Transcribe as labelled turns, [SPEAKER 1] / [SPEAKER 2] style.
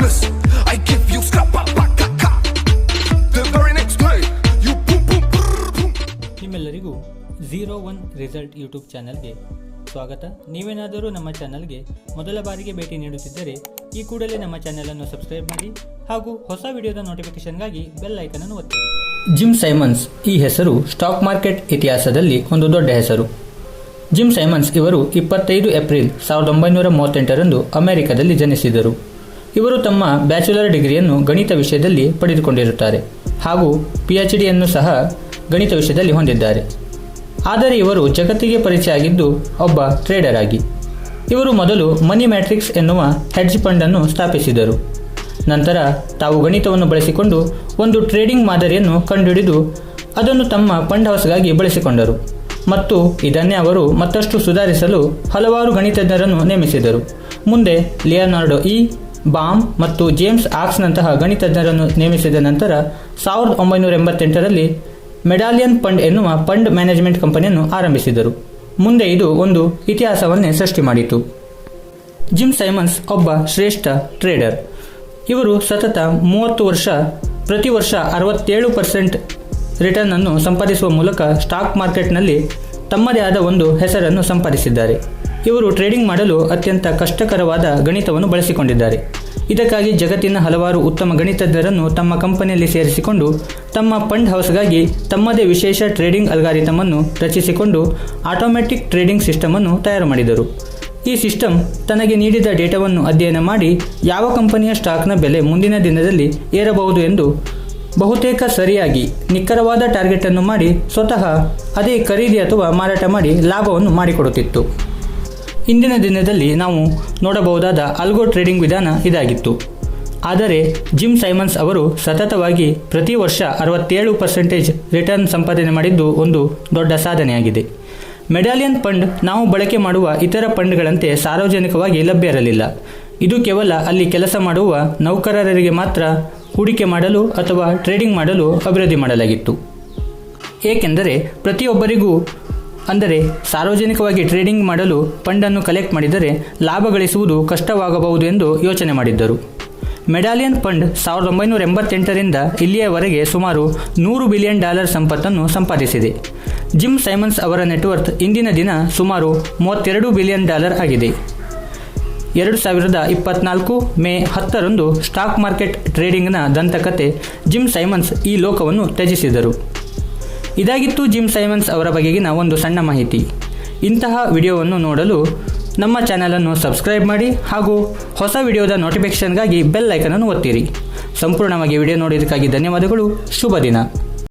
[SPEAKER 1] Christmas. I give you. The very next day, you boom boom boom.
[SPEAKER 2] ನಿಮ್ಮೆಲ್ಲರಿಗೂ zero one result YouTube ಚಾನಲ್ಗೆ ಸ್ವಾಗತ ನೀವೇನಾದರೂ ನಮ್ಮ ಚಾನಲ್ಗೆ ಮೊದಲ ಬಾರಿಗೆ ಭೇಟಿ ನೀಡುತ್ತಿದ್ದರೆ ಈ ಕೂಡಲೇ ನಮ್ಮ ಚಾನಲನ್ನು ಸಬ್ಸ್ಕ್ರೈಬ್ ಮಾಡಿ ಹಾಗೂ ಹೊಸ ವಿಡಿಯೋದ ನೋಟಿಫಿಕೇಶನ್ಗಾಗಿ ಬೆಲ್ ಐಕನನ್ನು ಒತ್ತಿ ಜಿಮ್ ಸೈಮನ್ಸ್ ಈ ಹೆಸರು ಸ್ಟಾಕ್ ಮಾರ್ಕೆಟ್ ಇತಿಹಾಸದಲ್ಲಿ ಒಂದು ದೊಡ್ಡ ಹೆಸರು ಜಿಮ್ ಸೈಮನ್ಸ್ ಇವರು ಇಪ್ಪತ್ತೈದು ಏಪ್ರಿಲ್ ಸಾವಿರದ ಒಂಬೈನೂರ ಮೂವತ್ತೆಂಟರಂದು ಅಮೆರಿಕದಲ್ಲಿ ಜನಿಸಿದರು ಇವರು ತಮ್ಮ ಬ್ಯಾಚುಲರ್ ಡಿಗ್ರಿಯನ್ನು ಗಣಿತ ವಿಷಯದಲ್ಲಿ ಪಡೆದುಕೊಂಡಿರುತ್ತಾರೆ ಹಾಗೂ ಪಿ ಎಚ್ ಡಿಯನ್ನು ಸಹ ಗಣಿತ ವಿಷಯದಲ್ಲಿ ಹೊಂದಿದ್ದಾರೆ. ಆದರೆ ಇವರು ಜಗತ್ತಿಗೆ ಪರಿಚಯ ಆಗಿದ್ದು ಒಬ್ಬ ಟ್ರೇಡರ್ ಆಗಿ. ಇವರು ಮೊದಲು ಮನಿ ಮ್ಯಾಟ್ರಿಕ್ಸ್ ಎನ್ನುವ ಹೆಡ್ಜ್ ಫಂಡ್ ಅನ್ನು ಸ್ಥಾಪಿಸಿದರು. ನಂತರ ತಾವು ಗಣಿತವನ್ನು ಬಳಸಿಕೊಂಡು ಒಂದು ಟ್ರೇಡಿಂಗ್ ಮಾದರಿಯನ್ನು ಕಂಡುಹಿಡಿದು ಅದನ್ನು ತಮ್ಮ ಫಂಡ್ ಹೌಸ್ಗಾಗಿ ಬಳಸಿಕೊಂಡರು ಮತ್ತು ಇದನ್ನೇ ಅವರು ಮತ್ತಷ್ಟು ಸುಧಾರಿಸಲು ಹಲವಾರು ಗಣಿತಜ್ಞರನ್ನು ನೇಮಿಸಿದರು. ಮುಂದೆ ಲಿಯರ್ನಾರ್ಡೋ ಇ ಬಾಮ್ ಮತ್ತು ಜೇಮ್ಸ್ ಆಕ್ಸ್ನಂತಹ ಗಣಿತಜ್ಞರನ್ನು ನೇಮಿಸಿದ ನಂತರ ಸಾವಿರದ ಒಂಬೈನೂರ ಎಂಬತ್ತೆಂಟರಲ್ಲಿ ಮೆಡಾಲಿಯನ್ ಫಂಡ್ ಎನ್ನುವ ಫಂಡ್ ಮ್ಯಾನೇಜ್ಮೆಂಟ್ ಕಂಪನಿಯನ್ನು ಆರಂಭಿಸಿದರು. ಮುಂದೆ ಇದು ಒಂದು ಇತಿಹಾಸವನ್ನೇ ಸೃಷ್ಟಿ ಮಾಡಿತು. ಜಿಮ್ ಸೈಮನ್ಸ್ ಒಬ್ಬ ಶ್ರೇಷ್ಠ ಟ್ರೇಡರ್. ಇವರು ಸತತ ಮೂವತ್ತು ವರ್ಷ, ಪ್ರತಿ ವರ್ಷ ಅರವತ್ತೇಳು ಪರ್ಸೆಂಟ್ ರಿಟರ್ನ್ ಅನ್ನು ಸಂಪಾದಿಸುವ ಮೂಲಕ ಸ್ಟಾಕ್ ಮಾರ್ಕೆಟ್ನಲ್ಲಿ ತಮ್ಮದೇ ಆದ ಒಂದು ಹೆಸರನ್ನು ಸಂಪಾದಿಸಿದ್ದಾರೆ. ಇವರು ಟ್ರೇಡಿಂಗ್ ಮಾಡಲು ಅತ್ಯಂತ ಕಷ್ಟಕರವಾದ ಗಣಿತವನ್ನು ಬಳಸಿಕೊಂಡಿದ್ದಾರೆ. ಇದಕ್ಕಾಗಿ ಜಗತ್ತಿನ ಹಲವಾರು ಉತ್ತಮ ಗಣಿತಜ್ಞರನ್ನು ತಮ್ಮ ಕಂಪನಿಯಲ್ಲಿ ಸೇರಿಸಿಕೊಂಡು ತಮ್ಮ ಫಂಡ್ ಹೌಸ್ಗಾಗಿ ತಮ್ಮದೇ ವಿಶೇಷ ಟ್ರೇಡಿಂಗ್ ಅಲ್ಗಾರಿತಮನ್ನು ರಚಿಸಿಕೊಂಡು ಆಟೋಮ್ಯಾಟಿಕ್ ಟ್ರೇಡಿಂಗ್ ಸಿಸ್ಟಮ್ ಅನ್ನು ತಯಾರು ಮಾಡಿದರು. ಈ ಸಿಸ್ಟಮ್ ತನಗೆ ನೀಡಿದ ಡೇಟಾವನ್ನು ಅಧ್ಯಯನ ಮಾಡಿ ಯಾವ ಕಂಪನಿಯ ಸ್ಟಾಕ್ನ ಬೆಲೆ ಮುಂದಿನ ದಿನದಲ್ಲಿ ಏರಬಹುದು ಎಂದು ಬಹುತೇಕ ಸರಿಯಾಗಿ, ನಿಖರವಾದ ಟಾರ್ಗೆಟ್ ಅನ್ನು ಮಾಡಿ ಸ್ವತಃ ಅದೇ ಖರೀದಿ ಅಥವಾ ಮಾರಾಟ ಮಾಡಿ ಲಾಭವನ್ನು ಮಾಡಿಕೊಡುತ್ತಿತ್ತು. ಇಂದಿನ ದಿನದಲ್ಲಿ ನಾವು ನೋಡಬಹುದಾದ ಅಲ್ಗೋ ಟ್ರೇಡಿಂಗ್ ವಿಧಾನ ಇದಾಗಿತ್ತು. ಆದರೆ, ಜಿಮ್ ಸೈಮನ್ಸ್ ಅವರು ಸತತವಾಗಿ ಪ್ರತಿ ವರ್ಷ ಅರವತ್ತೇಳು ಪರ್ಸೆಂಟೇಜ್ ರಿಟರ್ನ್ ಸಂಪಾದನೆ ಮಾಡಿದ್ದು ಒಂದು ದೊಡ್ಡ ಸಾಧನೆಯಾಗಿದೆ. ಮೆಡಾಲಿಯನ್ ಫಂಡ್ ನಾವು ಬಳಕೆ ಮಾಡುವ ಇತರ ಫಂಡ್ಗಳಂತೆ ಸಾರ್ವಜನಿಕವಾಗಿ ಲಭ್ಯ ಇರಲಿಲ್ಲ. ಇದು ಕೇವಲ ಅಲ್ಲಿ ಕೆಲಸ ಮಾಡುವ ನೌಕರರಿಗೆ ಮಾತ್ರ ಹೂಡಿಕೆ ಮಾಡಲು ಅಥವಾ ಟ್ರೇಡಿಂಗ್ ಮಾಡಲು ಅಭಿವೃದ್ಧಿ ಮಾಡಲಾಗಿತ್ತು. ಏಕೆಂದರೆ, ಪ್ರತಿಯೊಬ್ಬರಿಗೂ ಅಂದರೆ ಸಾರ್ವಜನಿಕವಾಗಿ ಟ್ರೇಡಿಂಗ್ ಮಾಡಲು ಫಂಡನ್ನು ಕಲೆಕ್ಟ್ ಮಾಡಿದರೆ ಲಾಭ ಗಳಿಸುವುದು ಕಷ್ಟವಾಗಬಹುದು ಎಂದು ಯೋಚನೆ ಮಾಡಿದ್ದರು. ಮೆಡಾಲಿಯನ್ ಫಂಡ್ ಸಾವಿರದ ಒಂಬೈನೂರ ಎಂಬತ್ತೆಂಟರಿಂದ ಇಲ್ಲಿಯವರೆಗೆ ಸುಮಾರು ನೂರು ಬಿಲಿಯನ್ ಡಾಲರ್ ಸಂಪತ್ತನ್ನು ಸಂಪಾದಿಸಿದೆ. ಜಿಮ್ ಸೈಮನ್ಸ್ ಅವರ ನೆಟ್ವರ್ತ್ ಇಂದಿನ ದಿನ ಸುಮಾರು ಮೂವತ್ತೆರಡು ಬಿಲಿಯನ್ ಡಾಲರ್ ಆಗಿದೆ. ಎರಡು ಸಾವಿರದ ಇಪ್ಪತ್ನಾಲ್ಕು ಮೇ ಹತ್ತರಂದು ಸ್ಟಾಕ್ ಮಾರ್ಕೆಟ್ ಟ್ರೇಡಿಂಗ್ನ ದಂತಕತೆ ಜಿಮ್ ಸೈಮನ್ಸ್ ಈ ಲೋಕವನ್ನು ತ್ಯಜಿಸಿದರು. ಇದಾಗಿತ್ತು ಜಿಮ್ ಸೈಮನ್ಸ್ ಅವರ ಬಗೆಗಿನ ಒಂದು ಸಣ್ಣ ಮಾಹಿತಿ. ಇಂತಹ ವಿಡಿಯೋವನ್ನು ನೋಡಲು ನಮ್ಮ ಚಾನಲನ್ನು ಸಬ್ಸ್ಕ್ರೈಬ್ ಮಾಡಿ ಹಾಗೂ ಹೊಸ ವಿಡಿಯೋದ ನೋಟಿಫಿಕೇಷನ್ಗಾಗಿ ಬೆಲ್ ಐಕನನ್ನು ಒತ್ತಿರಿ. ಸಂಪೂರ್ಣವಾಗಿ ವಿಡಿಯೋ ನೋಡಿದ್ದಕ್ಕಾಗಿ ಧನ್ಯವಾದಗಳು. ಶುಭ ದಿನ.